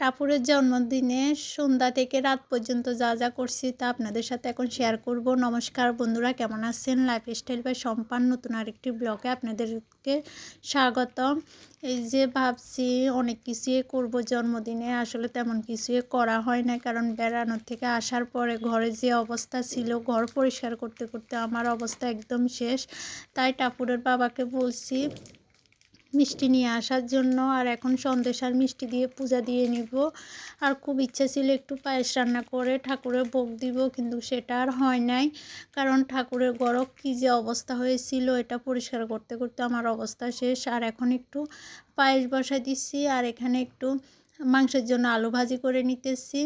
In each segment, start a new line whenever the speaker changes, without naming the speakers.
টাপুরের জন্মদিনে সন্ধ্যা থেকে রাত পর্যন্ত যা যা করছি তা আপনাদের সাথে এখন শেয়ার করব। নমস্কার বন্ধুরা, কেমন আছেন? লাইফস্টাইল বা সম্পান নতুন আরেকটি ব্লগে আপনাদেরকে স্বাগতম। এই যে ভাবছি অনেক কিছুই করব জন্মদিনে, আসলে তেমন কিছুই করা হয় না, কারণ বেড়ানোর থেকে আসার পরে ঘরে যে অবস্থা ছিল, ঘর পরিষ্কার করতে করতে আমার অবস্থা একদম শেষ। তাই টাপুরের বাবাকে বলছি মিষ্টি নিয়ে আসার জন্য, আর এখন সন্দেশ আর মিষ্টি দিয়ে পূজা দিয়ে নিব। আর খুব ইচ্ছা ছিল একটু পায়েস রান্না করে ঠাকুরের ভোগ দিব, কিন্তু সেটা আর হয় নাই। কারণ ঠাকুরের গরব কী যে অবস্থা হয়েছিল, এটা পরিষ্কার করতে করতে আমার অবস্থা শেষ। আর এখন একটু পায়েস বসাই দিচ্ছি, আর এখানে একটু মাংসের জন্য আলু ভাজি করে নিতেছি।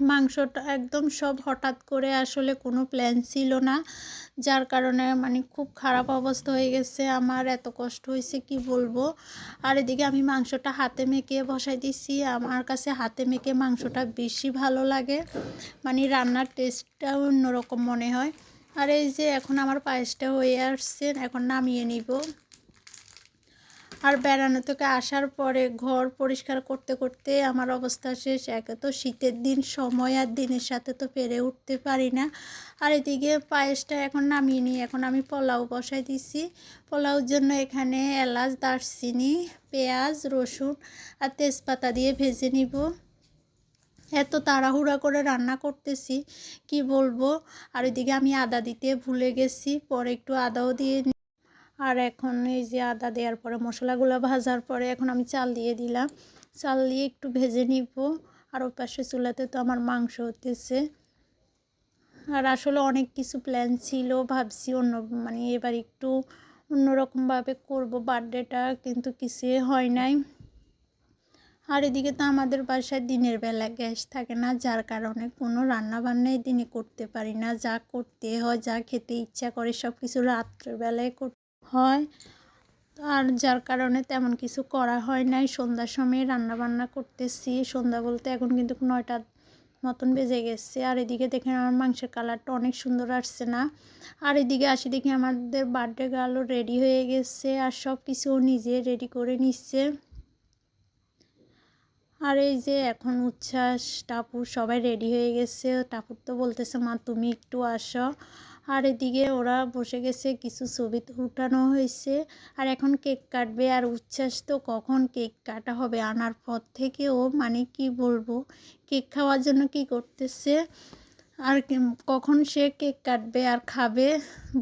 মাংসটা একদম সব হঠাৎ করে আসলে কোনো প্ল্যান ছিল না। যার কারণে মানে খুব খারাপ অবস্থা হয়ে গেছে। আমার এত কষ্ট হয়েছে, কি বলব? আর এদিকে আমি মাংসটা হাতে মেখে বসাই দিছি। আমার কাছে হাতে মেখে মাংসটা বেশি ভালো লাগে। মানে রান্নার টেস্টটা অন্যরকম মনে হয়। আর এই যে এখন আমার পায়েসটা হয়ে আসছে, এখন নামিয়ে নিব। আর বেড়ানো থেকে আসার পরে ঘর পরিষ্কার করতে করতে আমার অবস্থা শেষ একে তো শীতের দিন, সময় আর দিনের সাথে তো পেরে উঠতে পারি না। আর এদিকে পায়েসটা এখন নামিয়ে নিই এখন আমি পোলাও বসাই দিছি। পোলাওর জন্য এখানে এলাচ, দারচিনি, পেঁয়াজ, রসুন আর তেজপাতা দিয়ে ভেজে নিব। এত তাড়াহুড়া করে রান্না করতেছি, কি বলব? আর এদিকে আমি আদা দিতে ভুলে গেছি, পরে একটু আদাও দিয়ে আর এখন এই যে আদা দেওয়ার পরে, মশলাগুলো ভাজার পরে এখন আমি চাল দিয়ে দিলাম। চাল দিয়ে একটু ভেজে নিব। আর ওই পাশে চুলাতে তো আমার মাংস হতেছে। আর আসলে অনেক কিছু প্ল্যান ছিল, ভাবছি অন্য মানে এবার একটু অন্যরকমভাবে করব বার্থডেটা, কিন্তু কিছুই হয় নাই। আর এদিকে তো আমাদের বাসায় দিনের বেলা গ্যাস থাকে না, যার কারণে কোনো রান্নাবান্নাই দিনে করতে পারি না। যা করতে হয়, যা খেতে ইচ্ছা করে সব কিছু রাত্রেবেলায় করতে হয়। আর যার কারণে তেমন কিছু করা হয় নাই। সন্ধ্যার সময় রান্না বান্না করতেছি। সন্ধ্যা বলতে এখন কিন্তু নয়টা মতন বেজে গেছে। আর এদিকে দেখে আমার মাংসের কালারটা অনেক সুন্দর আসছে না। আর এদিকে আসি দেখি আমাদের বার্থডে গার্লও রেডি হয়ে গেছে আর সব কিছু নিজে রেডি করে নিচ্ছে। আর এই যে এখন উচ্ছ্বাস, টাপুর সবাই রেডি হয়ে গেছে। টাপুর তো বলতেছে, মা, তুমি একটু আসো। আর এদিকে ওরা বসে গেছে, কিছু ছবি উঠানো হয়েছে। আর এখন কেক কাটবে আর উচ্ছ্বাস তো কখন কেক কাটা হবে আনার পর থেকেও মানে কি বলব? কেক খাওয়ার জন্য কি করতেছে? আর কখন সে কেক কাটবে আর খাবে?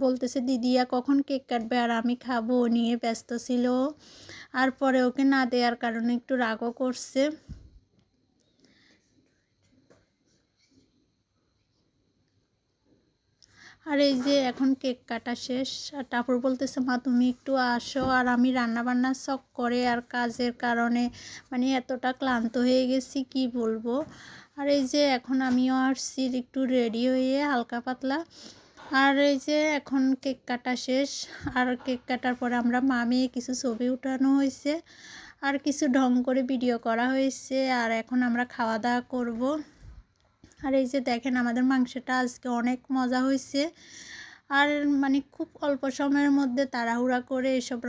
বলতেছে দিদিয়া কখন কেক কাটবে? আর আমি খাব। নিয়ে ব্যস্ত ছিল। আর পরে ওকে না দেওয়ার কারণে একটু রাগও করছে। আর এই যে এখন কেক কাটা শেষ, আর তারপর বলতেছে, মা, তুমি একটু আসো। আর আমি রান্না বান্না শখ করে, আর কাজের কারণে মানে এতটা ক্লান্ত হয়ে গেছি, কি বলব? আর এই যে এখন আমিও আসছি, একটু রেডি হয়ে হালকা পাতলা। আর এই যে এখন কেক কাটা শেষ, আর কেক কাটার পরে আমরা মামি কিছু ছবি উঠানো হয়েছে, আর কিছু ঢং করে ভিডিও করা হয়েছে, আর এখন আমরা খাওয়া দাওয়া করব। আর এই যে দেখেন আমাদের মাংসটা আজকে অনেক মজা হয়েছে আর মানে খুব অল্প সময়ের মধ্যে তাড়াহুড়া করে এসব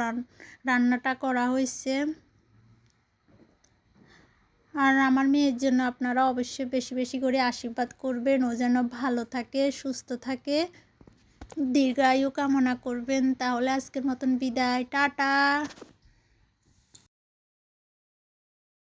রান্নাটা করা হয়েছে আর আমার মেয়ের জন্য আপনারা অবশ্যই বেশি বেশি করে আশীর্বাদ করবেন। ও যেন ভালো থাকে, সুস্থ থাকে। দীর্ঘায়ু কামনা করবেন। তাহলে আজকের মতন বিদায়। টাটা!